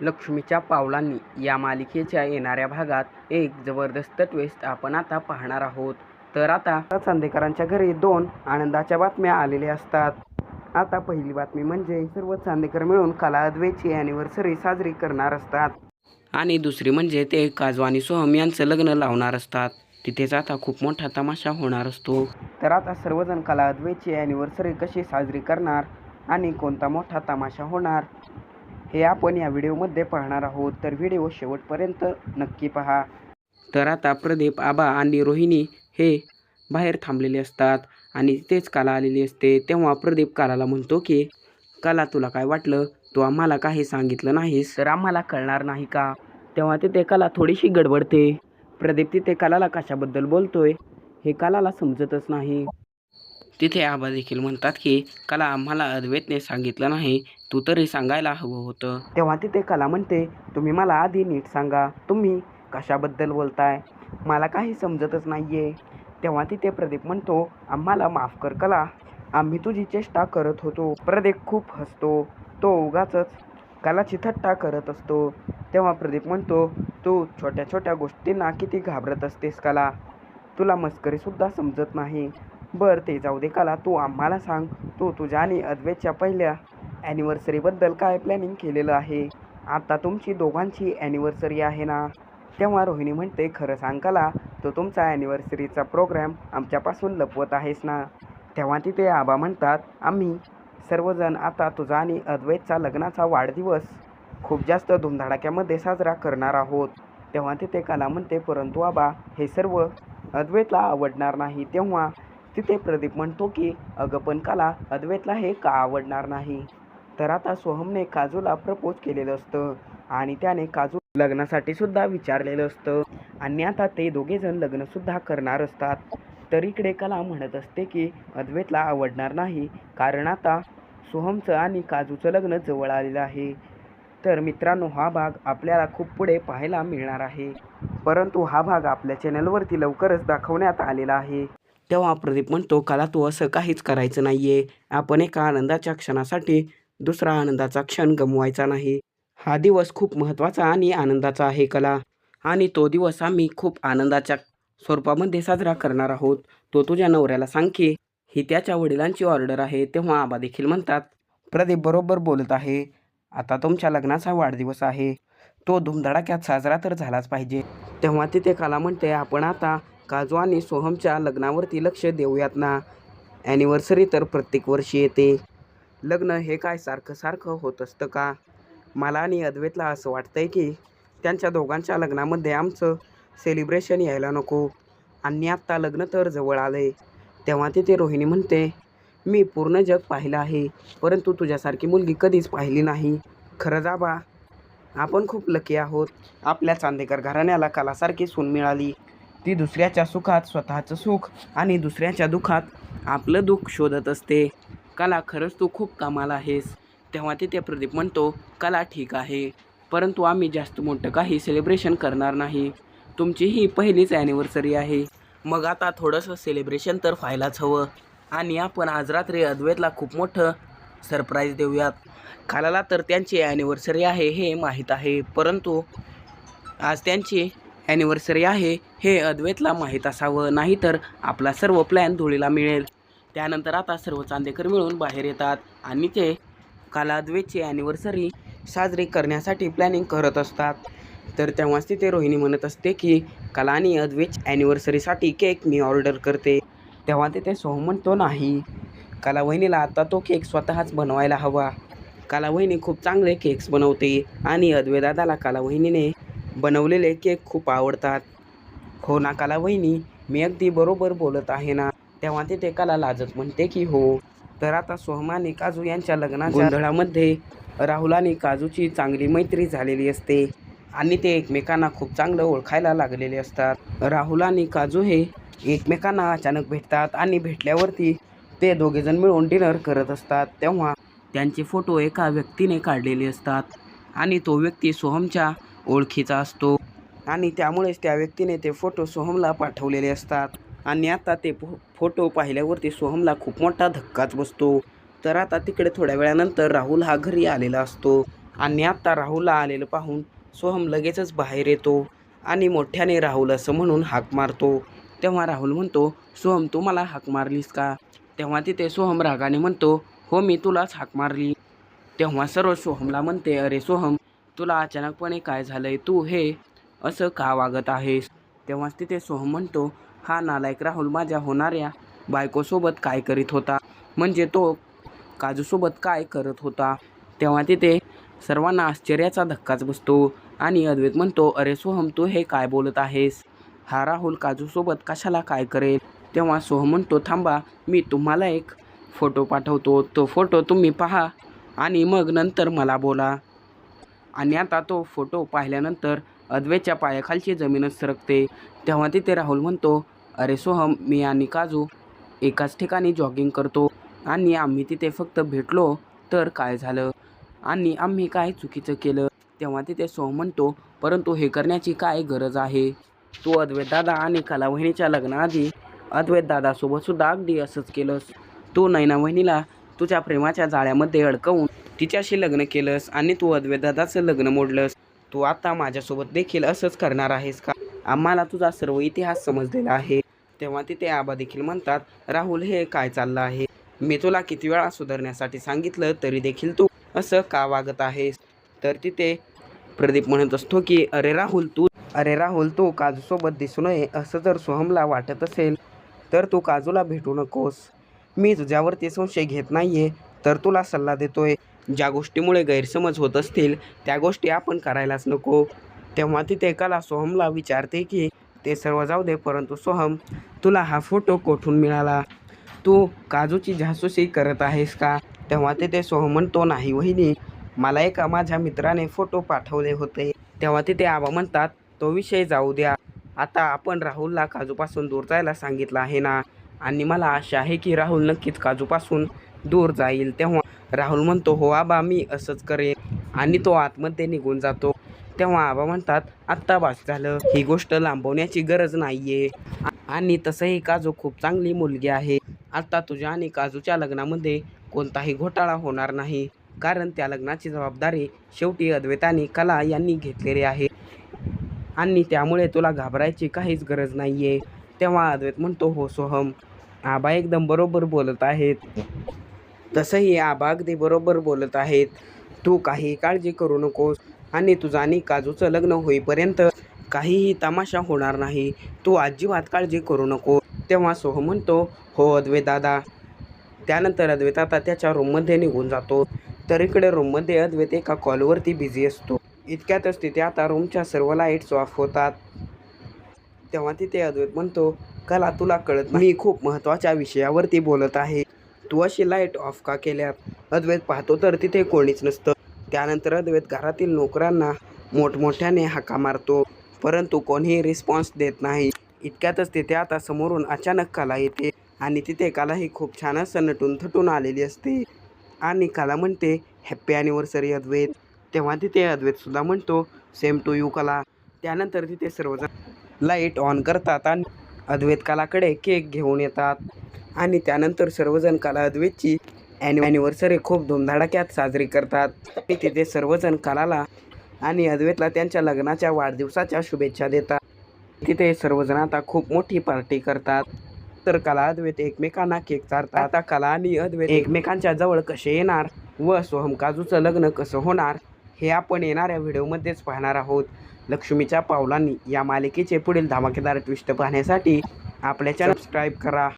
लक्ष्मीच्या पावलांनी या मालिकेच्या येणाऱ्या भागात एक जबरदस्त ट्विस्ट आपण आता पाहणार आहोत. तर आता चांदेकरांच्या घरी दोन आनंदाच्या बातम्या आलेल्या असतात. आता पहिली बातमी म्हणजे सर्व चांदेकर मिळून कला अद्वेची अॅनिव्हर्सरी साजरी करणार असतात. आणि दुसरी म्हणजे ते काजू आणि सोहम यांचं लग्न लावणार असतात. तिथेच आता खूप मोठा तमाशा होणार असतो. तर आता सर्वजण कला अद्वेची अॅनिव्हर्सरी कशी साजरी करणार आणि कोणता मोठा तमाशा होणार? हे आपण या व्हिडिओमध्ये पाहणार आहोत. तर व्हिडिओ शेवटपर्यंत नक्की पहा. तर आता प्रदीप आबा आणि रोहिणी हे बाहेर थांबलेले असतात आणि तेच काला आलेली असते. तेव्हा प्रदीप कालाला म्हणतो की काला तुला काय वाटलं? तू आम्हाला काही सांगितलं नाहीस. तर आम्हाला कळणार नाही का? तेव्हा तिथे कला थोडीशी गडबडते. प्रदीप तिथे कलाला कशाबद्दल बोलतोय हे कलाला समजतच नाही. तिथे आबा देखील म्हणतात की कला आम्हाला अद्वैतने सांगितलं नाही तू तरी सांगायला हवं होतं. तेव्हा तिथे कला म्हणते तुम्ही मला आधी नीट सांगा तुम्ही कशाबद्दल बोलताय? मला काही समजतच नाही आहे तेव्हा तिथे प्रदीप म्हणतो आम्हाला माफ कर कला आम्ही तुझी चेष्टा करत होतो. प्रदीप खूप हसतो तो उगाच कलाची थट्टा करत असतो. तेव्हा प्रदीप म्हणतो तू छोट्या छोट्या गोष्टींना किती घाबरत असतेस कला. तुला मस्करीसुद्धा समजत नाही. बरं ते जाऊ दे कला तू आम्हाला सांग. तू तुझ्या आणि अद्वैतच्या पहिल्या ॲनिव्हर्सरीबद्दल काय प्लॅनिंग केलेलं आहे? आता तुमची दोघांची ॲनिव्हर्सरी आहे ना? तेव्हा रोहिणी म्हणते खरं सांगाला तो तुमचा ॲनिव्हर्सरीचा प्रोग्रॅम आमच्यापासून लपवत आहेस ना? तेव्हा तिथे आबा म्हणतात आम्ही सर्वजण आता तुझा आणि अद्वैतचा लग्नाचा वाढदिवस खूप जास्त धुमधडाक्यामध्ये साजरा करणार आहोत. तेव्हा तिथे कला म्हणते परंतु आबा हे सर्व अद्वैतला आवडणार नाही. तेव्हा तिथे प्रदीप म्हणतो की अगं पण कला अद्वैतला हे का आवडणार नाही? तर आता सोहमने काजूला प्रपोज केलेलं असतं आणि त्याने काजू लग्नासाठी सुद्धा विचारलेलं असतं. आणि आता ते दोघेजण लग्नसुद्धा करणार असतात. तर इकडे कला म्हणत असते की अद्वैतला आवडणार नाही कारण आता सोहमचं आणि काजूचं लग्न जवळ आलेलं आहे. तर मित्रांनो हा भाग आपल्याला खूप पुढे पाहायला मिळणार आहे. परंतु हा भाग आपल्या चॅनलवरती लवकरच दाखवण्यात आलेला आहे. तेव्हा प्रदीप म्हणतो कला तू असं काहीच करायचं नाही आहे आपण एका आनंदाच्या क्षणासाठी दुसरा आनंदाचा क्षण गमवायचा नाही. हा दिवस खूप महत्त्वाचा आणि आनंदाचा आहे कला. आणि तो दिवस आम्ही खूप आनंदाच्या स्वरूपामध्ये साजरा करणार आहोत. तो तुझ्या नवऱ्याला सांग की ही त्याच्या वडिलांची ऑर्डर आहे तेव्हा आबा देखील म्हणतात. प्रदीप बरोबर बोलत आहे. आता तुमच्या लग्नाचा वाढदिवस आहे. तो धुमधडाक्यात साजरा तर झालाच पाहिजे. तेव्हा तिथे कला म्हणते आपण आता काजू आणि सोहमच्या लग्नावरती लक्ष देऊयात ना. ॲनिव्हर्सरी तर प्रत्येक वर्षी येते. लग्न हे काय सारखं सारखं होत असतं का? मला आणि अद्वैतला असं वाटतंय की त्यांच्या दोघांच्या लग्नामध्ये आमचं सेलिब्रेशन यायला नको. आणि आत्ता लग्न तर जवळ आलं आहे तेव्हा तिथे रोहिणी म्हणते मी पूर्ण जग पाहिलं आहे परंतु तुझ्यासारखी मुलगी कधीच पाहिली नाही. खरं जा बा. आपण खूप लकी आहोत. आपल्या चांदेकर घराण्याला कलासारखी सून मिळाली. ती दुसऱ्याच्या सुखात स्वतःचं सुख आणि दुसऱ्याच्या दुःखात आपलं दुःख शोधत असते. कला खरंच तू खूप कामाला आहेस. तेव्हा तिथे प्रदीप म्हणतो कला ठीक आहे परंतु आम्ही जास्त मोठं काही सेलिब्रेशन करणार नाही. तुमची ही पहिलीच ॲनिव्हर्सरी आहे. मग आता थोडंसं सेलिब्रेशन तर व्हायलाच हवं. आणि आपण आज रात्री अद्वैतला खूप मोठं सरप्राईज देऊयात. कालाला तर त्यांची ॲनिव्हर्सरी आहे हे माहीत आहे परंतु आज त्यांची ॲनिव्हर्सरी आहे हे अद्वैतला माहीत असावं. नाहीतर आपला सर्व प्लॅन धुळीला मिळेल. त्यानंतर आता सर्व चांदेकर मिळून बाहेर येतात आणि ते काला ॲनिव्हर्सरी साजरी करण्यासाठी प्लॅनिंग करत असतात. तर तेव्हाच तिथे रोहिणी म्हणत असते की कला आणि अद्वेच ॲनिव्हर्सरीसाठी केक मी ऑर्डर करते. तेव्हा तिथे सोहम म्हणतो नाही. कला वहिनीला आता तो केक स्वतःच बनवायला हवा. कला वहिनी खूप चांगले केक्स बनवते आणि अद्वैदादाला कला वहिनीने बनवलेले केक खूप आवडतात. हो ना कला वहिनी मी अगदी बरोबर बोलत आहे ना. तेव्हा तिथे कला लाजत म्हणते की हो. तर आता सोहम आणि काजू यांच्या लग्नाच्या गोंधळामध्ये राहुल आणि काजूची चांगली मैत्री झालेली असते. आणि ते एकमेकांना खूप चांगलं ओळखायला लागलेले असतात. राहुल आणि काजू हे एकमेकांना अचानक भेटतात आणि भेटल्यावरती ते दोघेजण मिळून डिनर करत असतात. तेव्हा त्यांचे फोटो एका व्यक्तीने काढलेले असतात आणि तो व्यक्ती सोहमच्या ओळखीचा असतो. आणि त्यामुळेच त्या व्यक्तीने ते फोटो सोहमला पाठवलेले असतात. आणि आता ते फो फोटो पाहिल्यावरती सोहमला खूप मोठा धक्काच बसतो. तर आता तिकडे थोड्या वेळानंतर राहुल हा घरी आलेला असतो. आणि आत्ता राहुलला आलेलं पाहून सोहम लगेचच बाहेर येतो आणि मोठ्याने राहुल असं म्हणून हाक मारतो. तेव्हा राहुल म्हणतो सोहम तू मला हाक मारलीस का? तेव्हा तिथे सोहम रागाने म्हणतो हो मी तुलाच हाक मारली. तेव्हा सर्व सोहमला म्हणते अरे सोहम तुला अचानकपणे काय झालंय? तू हे असं का वागत आहेस? तेव्हाच तिथे सोहम म्हणतो हा नालायक राहुल माझ्या होणाऱ्या बायकोसोबत काय करीत होता? म्हणजे तो काजूसोबत काय करत होता? तेव्हा तिथे सर्वांना आश्चर्याचा धक्काच बसतो आणि अद्वैत म्हणतो अरे सोहम तू हे काय बोलत आहेस? हा राहुल काजूसोबत कशाला काय करेल? तेव्हा सोहम म्हणतो थांबा मी तुम्हाला एक फोटो पाठवतो. तो फोटो तुम्ही पहा आणि मग नंतर मला बोला. आणि आता तो फोटो पाहिल्यानंतर अद्वैतच्या पायाखालची जमीनच सरकते. तेव्हा तिथे राहुल म्हणतो अरे सोहम मी आणि काजू एकाच ठिकाणी जॉगिंग करतो आणि आम्ही तिथे फक्त भेटलो तर काय झालं? आणि आम्ही काय चुकीचं केलं? तेव्हा तिथे सोहम म्हणतो परंतु हे करण्याची काय गरज आहे? तू अद्वैत दादा आणि कला वहिनीच्या लग्नाआधी अद्वैत दादासोबतसुद्धा अगदी असंच केलंस. तू नैना वहिनीला तुझ्या प्रेमाच्या जाळ्यामध्ये अडकवून तिच्याशी लग्न केलंस आणि तू अद्वैत दादाचं लग्न मोडलंस. तू आता माझ्यासोबत देखील असंच करणार आहेस का? आम्हाला तुझा सर्व इतिहास समजलेला आहे. तेव्हा तिथे आबा देखील म्हणतात राहुल हे काय चाललं आहे? मी तुला किती वेळा सुधारण्यासाठी सांगितलं तरी देखील तू असं का वागत आहेस? तर तिथे प्रदीप म्हणत असतो की अरे राहुल तू अरे राहुल तू काजूसोबत दिसू नये असं जर सोहमला वाटत असेल तर तू काजूला भेटू नकोस. मी तुझ्यावरती संशय घेत नाहीये तर तुला सल्ला देतोय. ज्या गोष्टीमुळे गैरसमज होत असतील त्या गोष्टी आपण करायलाच नको. तेव्हा तिथे कला सोहमला विचारते की ते सर्व जाऊ दे परंतु सोहम तुला हा फोटो कोठून मिळाला? तू काजूची जासूसी करत आहेस का? तेव्हा तिथे सोहम म्हणतो नाही वहिनी मला एका माझ्या मित्राने फोटो पाठवले होते. तेव्हा तिथे आबा म्हणतात तो विषय जाऊ द्या. आता आपण राहुलला काजूपासून दूर जायला सांगितलं आहे ना? आणि मला आशा आहे की राहुल नक्कीच काजूपासून दूर जाईल. तेव्हा राहुल म्हणतो हो आबा मी असंच करेन. आणि तो आतमध्ये निघून जातो. तेव्हा आबा म्हणतात आत्ता बास झालं. ही गोष्ट लांबवण्याची गरज नाहीये. आणि तसंही काजू खूप चांगली मुलगी आहे. आता तुझ्या आणि काजूच्या लग्नामध्ये कोणताही घोटाळा होणार नाही. कारण त्या लग्नाची जबाबदारी शेवटी अद्वैताने कला यांनी घेतलेली आहे. आणि त्यामुळे तुला घाबरायची काहीच गरज नाही आहे तेव्हा अद्वैत म्हणतो हो सोहम. आबा एकदम बरोबर बोलत आहेत. तसंही आबा अगदी बरोबर बोलत आहेत. तू काही काळजी करू नकोस आणि तुझं आणि काजूचं लग्न होईपर्यंत काहीही तमाशा होणार नाही. तू अजिबात काळजी करू नको. तेव्हा सोह म्हणतो हो अद्वैत दादा त्यानंतर अद्वैत आता त्याच्या रूममध्ये निघून जातो. तर इकडे रूममध्ये अद्वैत एका कॉलवरती बिझी असतो. इतक्यातच तिथे आता रूमच्या सर्व लाईट्स ऑफ होतात. तेव्हा तिथे अद्वैत म्हणतो कला तुला कळत नाही. मी खूप महत्त्वाच्या विषयावरती बोलत आहे. तू अशी लाइट ऑफ का केल्यात? अद्वैत पाहतो तर तिथे कोणीच नसतं. त्यानंतर अद्वैत घरातील नोकरांना मोठमोठ्याने हाका मारतो. परंतु कोणीही रिस्पॉन्स देत नाही. इतक्यातच तिथे आता समोरून अचानक कला येते आणि तिथे कला ही खूप छान असं नटून थटून आलेली असते. आणि कला म्हणते हॅप्पी ॲनिव्हर्सरी अद्वैत. तेव्हा तिथे अद्वैतसुद्धा म्हणतो सेम टू यू कला. त्यानंतर तिथे सर्वजण लाइट ऑन करतात आणि अद्वैत कलाकडे केक घेऊन येतात. आणि त्यानंतर सर्वजण कला अद्वैतची ॲनिव्हर्सरी खूप धुमधडाक्यात साजरी करतात. तिथे सर्वजण कलाला आणि अद्वैतला त्यांच्या लग्नाच्या वाढदिवसाच्या शुभेच्छा देतात. तिथे सर्वजण आता खूप मोठी पार्टी करतात. तर कला अद्वैत एकमेकांना केक चारतात. आता कला आणि अद्वैत एकमेकांच्या जवळ कसे येणार व सोहम काजूचं लग्न कसं होणार हे आपण येणाऱ्या व्हिडिओमध्येच पाहणार आहोत. लक्ष्मीच्या पावलांनी या मालिकेचे पुढील धमाकेदार ट्विस्ट पाहण्यासाठी आपल्या चॅनल सबस्क्राईब करा.